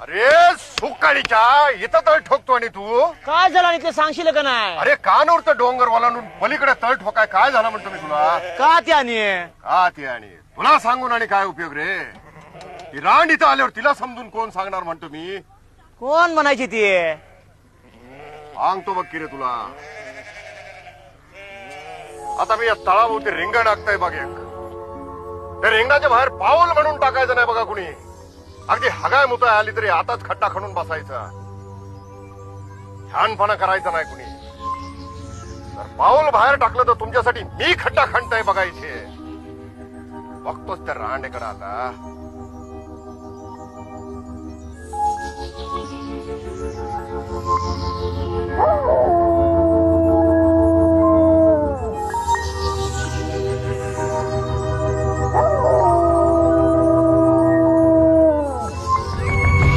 अरे सुकाळीच्या इथं तळ ठोकतो आणि तू? काय झालं आणि ते सांगशील का नाही? अरे कानूर तर डोंगर वालांडून पलीकडे तळ ठोकाय काय झालं म्हणतो मी तुला? का त्याने का ते आणि? तुला सांगून आणि काय उपयोग रे? ती रांड इथं आल्यावर तिला समजून कोण सांगणार म्हणतो मी? कोण म्हणायची ती? सांगतो बघ की रे तुला. आता मी या तळाभोवती रिंगण टाकताय बघ एक. त्या रिंगणाच्या बाहेर पाऊल म्हणून टाकायचं नाही बघा कुणी. अगदी हगाय मुताय आली तरी आताच खड्डा खणून बसायचा. छानपणा करायचा नाही कुणी. तर पाऊल बाहेर टाकलं तर तुमच्यासाठी मी खड्डा खणताय बघायचे बघतोच त्या रांडेकडे आता.